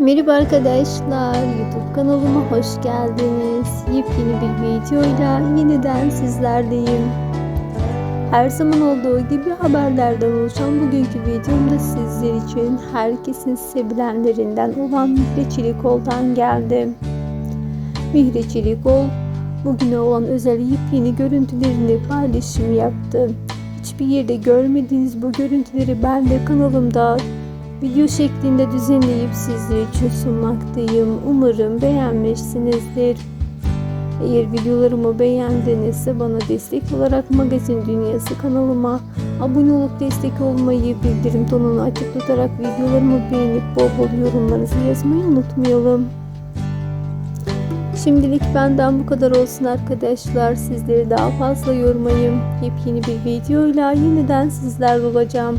Merhaba arkadaşlar, YouTube kanalıma hoş geldiniz. Yepyeni bir videoyla yeniden sizlerdeyim. Her zaman olduğu gibi haberlerden oluşan bugünkü videomda sizler için herkesin sevilenlerinden olan Mihre Çelikol'dan geldim. Mihre Çelikol bugüne olan özel yepyeni görüntülerini paylaşım yaptı. Hiçbir yerde görmediğiniz bu görüntüleri ben de kanalımda video şeklinde düzenleyip sizler için sunmaktayım. Umarım beğenmişsinizdir. Eğer videolarımı beğendinizse bana destek olarak Magazin Dünyası kanalıma abone olup destek olmayı, bildirim tonunu açık tutarak videolarımı beğenip bol bol yorumlarınızı yazmayı unutmayalım. Şimdilik benden bu kadar olsun arkadaşlar. Sizleri daha fazla yormayayım. Yepyeni bir videoyla yeniden sizlerle olacağım.